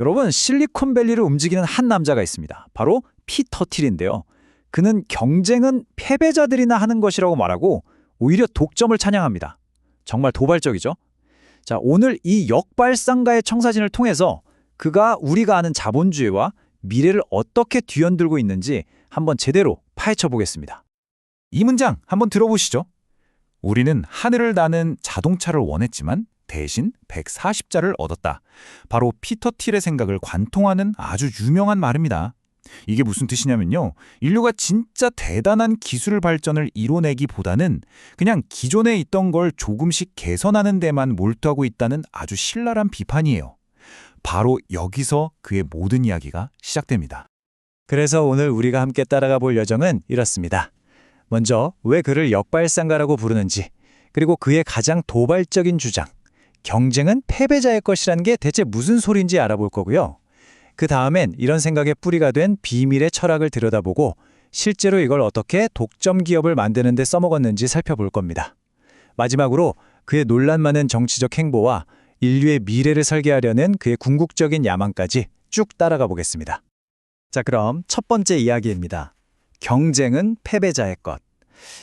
여러분, 실리콘밸리를 움직이는 한 남자가 있습니다. 바로 피터 틸인데요. 그는 경쟁은 패배자들이나 하는 것이라고 말하고 오히려 독점을 찬양합니다. 정말 도발적이죠? 자, 오늘 이 역발상가의 청사진을 통해서 그가 우리가 아는 자본주의와 미래를 어떻게 뒤흔들고 있는지 한번 제대로 파헤쳐 보겠습니다. 이 문장 한번 들어보시죠. 우리는 하늘을 나는 자동차를 원했지만 대신 140자를 얻었다. 바로 피터 틸의 생각을 관통하는 아주 유명한 말입니다. 이게 무슨 뜻이냐면요. 인류가 진짜 대단한 기술 발전을 이뤄내기보다는 그냥 기존에 있던 걸 조금씩 개선하는 데만 몰두하고 있다는 아주 신랄한 비판이에요. 바로 여기서 그의 모든 이야기가 시작됩니다. 그래서 오늘 우리가 함께 따라가 볼 여정은 이렇습니다. 먼저 왜 그를 역발상가라고 부르는지, 그리고 그의 가장 도발적인 주장, 경쟁은 패배자의 것이라는 게 대체 무슨 소리인지 알아볼 거고요. 그 다음엔 이런 생각의 뿌리가 된 비밀의 철학을 들여다보고 실제로 이걸 어떻게 독점 기업을 만드는 데 써먹었는지 살펴볼 겁니다. 마지막으로 그의 논란 많은 정치적 행보와 인류의 미래를 설계하려는 그의 궁극적인 야망까지 쭉 따라가 보겠습니다. 자, 그럼 첫 번째 이야기입니다. 경쟁은 패배자의 것.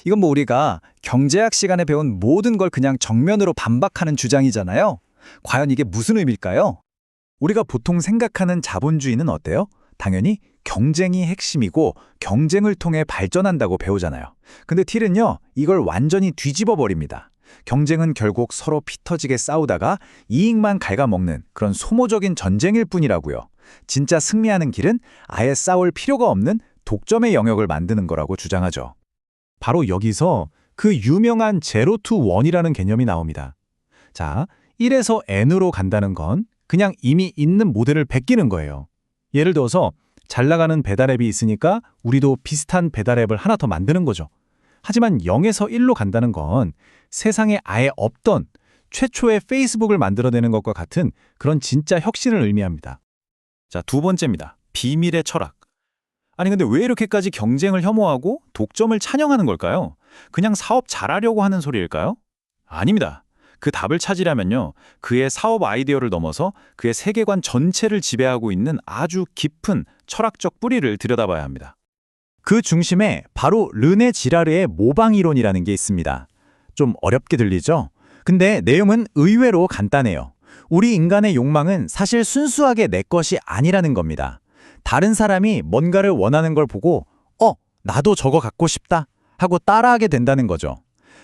이건 뭐 우리가 경제학 시간에 배운 모든 걸 그냥 정면으로 반박하는 주장이잖아요. 과연 이게 무슨 의미일까요? 우리가 보통 생각하는 자본주의는 어때요? 당연히 경쟁이 핵심이고 경쟁을 통해 발전한다고 배우잖아요. 근데 틸은요, 이걸 완전히 뒤집어 버립니다. 경쟁은 결국 서로 피터지게 싸우다가 이익만 갉아먹는 그런 소모적인 전쟁일 뿐이라고요. 진짜 승리하는 길은 아예 싸울 필요가 없는 독점의 영역을 만드는 거라고 주장하죠. 바로 여기서 그 유명한 제로 투 원이라는 개념이 나옵니다. 자, 1에서 n으로 간다는 건 그냥 이미 있는 모델을 베끼는 거예요. 예를 들어서 잘 나가는 배달앱이 있으니까 우리도 비슷한 배달앱을 하나 더 만드는 거죠. 하지만 0에서 1로 간다는 건 세상에 아예 없던 최초의 페이스북을 만들어내는 것과 같은 그런 진짜 혁신을 의미합니다. 자, 두 번째입니다. 비밀의 철학. 아니 근데 왜 이렇게까지 경쟁을 혐오하고 독점을 찬양하는 걸까요? 그냥 사업 잘하려고 하는 소리일까요? 아닙니다. 그 답을 찾으려면요. 그의 사업 아이디어를 넘어서 그의 세계관 전체를 지배하고 있는 아주 깊은 철학적 뿌리를 들여다봐야 합니다. 그 중심에 바로 르네 지라르의 모방 이론이라는 게 있습니다. 좀 어렵게 들리죠? 근데 내용은 의외로 간단해요. 우리 인간의 욕망은 사실 순수하게 내 것이 아니라는 겁니다. 다른 사람이 뭔가를 원하는 걸 보고 어, 나도 저거 갖고 싶다 하고 따라하게 된다는 거죠.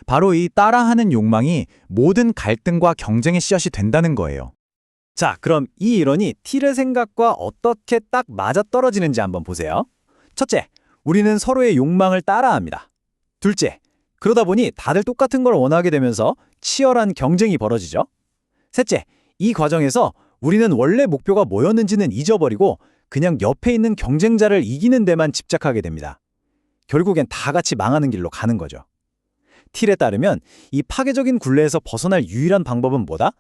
바로 이 따라하는 욕망이 모든 갈등과 경쟁의 씨앗이 된다는 거예요. 자, 그럼 이 이론이 틸의 생각과 어떻게 딱 맞아떨어지는지 한번 보세요. 첫째, 우리는 서로의 욕망을 따라합니다. 둘째, 그러다 보니 다들 똑같은 걸 원하게 되면서 치열한 경쟁이 벌어지죠. 셋째, 이 과정에서 우리는 원래 목표가 뭐였는지는 잊어버리고 그냥 옆에 있는 경쟁자를 이기는 데만 집착하게 됩니다. 결국엔 다 같이 망하는 길로 가는 거죠. 틸에 따르면 이 파괴적인 굴레에서 벗어날 유일한 방법은 뭐다?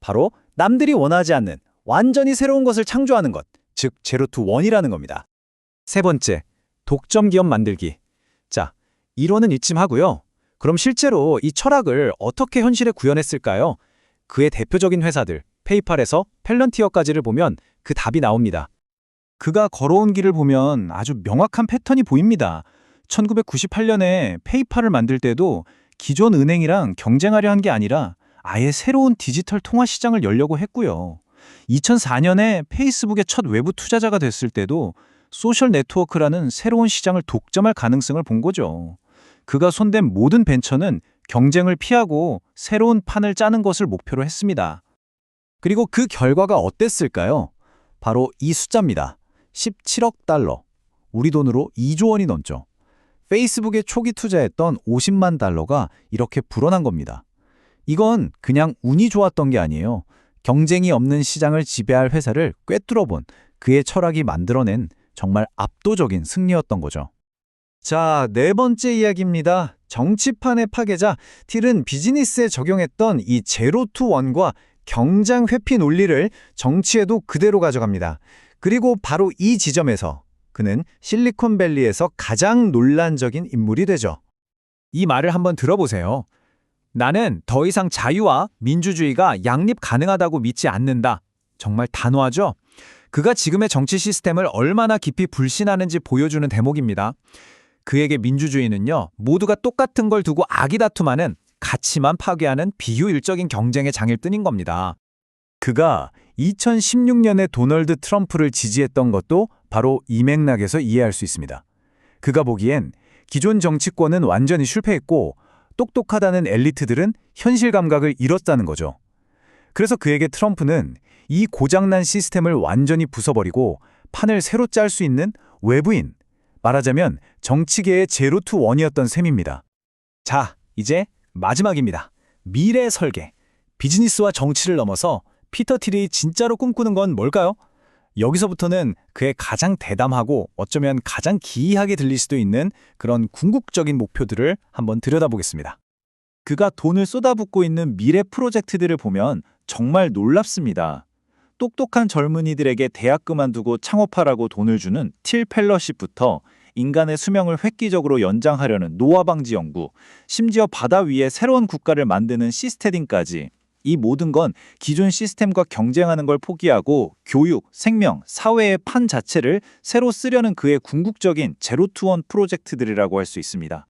바로 남들이 원하지 않는 완전히 새로운 것을 창조하는 것, 즉 제로 투 원이라는 겁니다. 세 번째, 독점 기업 만들기. 자, 이론은 이쯤 하고요. 그럼 실제로 이 철학을 어떻게 현실에 구현했을까요? 그의 대표적인 회사들, 페이팔에서 펠런티어까지를 보면 그 답이 나옵니다. 그가 걸어온 길을 보면 아주 명확한 패턴이 보입니다. 1998년에 페이팔을 만들 때도 기존 은행이랑 경쟁하려 한 게 아니라 아예 새로운 디지털 통화 시장을 열려고 했고요. 2004년에 페이스북의 첫 외부 투자자가 됐을 때도 소셜 네트워크라는 새로운 시장을 독점할 가능성을 본 거죠. 그가 손댄 모든 벤처는 경쟁을 피하고 새로운 판을 짜는 것을 목표로 했습니다. 그리고 그 결과가 어땠을까요? 바로 이 숫자입니다. 17억 달러. 우리 돈으로 2조 원이 넘죠. 페이스북에 초기 투자했던 50만 달러가 이렇게 불어난 겁니다. 이건 그냥 운이 좋았던 게 아니에요. 경쟁이 없는 시장을 지배할 회사를 꿰뚫어본 그의 철학이 만들어낸 정말 압도적인 승리였던 거죠. 자, 네 번째 이야기입니다. 정치판의 파괴자 틸은 비즈니스에 적용했던 이 제로 투 원과 경장 회피 논리를 정치에도 그대로 가져갑니다. 그리고 바로 이 지점에서 그는 실리콘밸리에서 가장 논란적인 인물이 되죠. 이 말을 한번 들어보세요. 나는 더 이상 자유와 민주주의가 양립 가능하다고 믿지 않는다. 정말 단호하죠? 그가 지금의 정치 시스템을 얼마나 깊이 불신하는지 보여주는 대목입니다. 그에게 민주주의는요, 모두가 똑같은 걸 두고 아기다툼하는 가치만 파괴하는 비효율적인 경쟁의 장일 뿐인 겁니다. 그가 2016년에 도널드 트럼프를 지지했던 것도 바로 이 맥락에서 이해할 수 있습니다. 그가 보기엔 기존 정치권은 완전히 실패했고 똑똑하다는 엘리트들은 현실 감각을 잃었다는 거죠. 그래서 그에게 트럼프는 이 고장난 시스템을 완전히 부숴버리고 판을 새로 짤 수 있는 외부인, 말하자면 정치계의 제로 투 원이었던 셈입니다. 자, 이제 마지막입니다. 미래 설계. 비즈니스와 정치를 넘어서 피터 틸이 진짜로 꿈꾸는 건 뭘까요? 여기서부터는 그의 가장 대담하고 어쩌면 가장 기이하게 들릴 수도 있는 그런 궁극적인 목표들을 한번 들여다보겠습니다. 그가 돈을 쏟아붓고 있는 미래 프로젝트들을 보면 정말 놀랍습니다. 똑똑한 젊은이들에게 대학 그만두고 창업하라고 돈을 주는 틸 펠러십부터 인간의 수명을 획기적으로 연장하려는 노화 방지 연구, 심지어 바다 위에 새로운 국가를 만드는 시스테딩까지 이 모든 건 기존 시스템과 경쟁하는 걸 포기하고 교육, 생명, 사회의 판 자체를 새로 쓰려는 그의 궁극적인 제로투원 프로젝트들이라고 할 수 있습니다.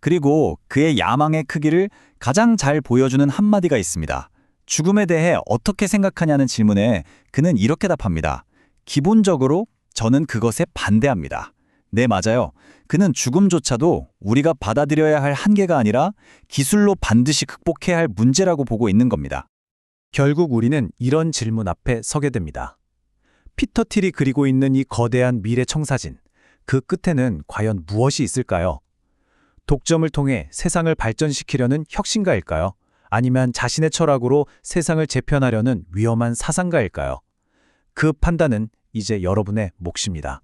그리고 그의 야망의 크기를 가장 잘 보여주는 한마디가 있습니다. 죽음에 대해 어떻게 생각하냐는 질문에 그는 이렇게 답합니다. 기본적으로 저는 그것에 반대합니다. 네, 맞아요. 그는 죽음조차도 우리가 받아들여야 할 한계가 아니라 기술로 반드시 극복해야 할 문제라고 보고 있는 겁니다. 결국 우리는 이런 질문 앞에 서게 됩니다. 피터 틸이 그리고 있는 이 거대한 미래 청사진, 그 끝에는 과연 무엇이 있을까요? 독점을 통해 세상을 발전시키려는 혁신가일까요? 아니면 자신의 철학으로 세상을 재편하려는 위험한 사상가일까요? 그 판단은 이제 여러분의 몫입니다.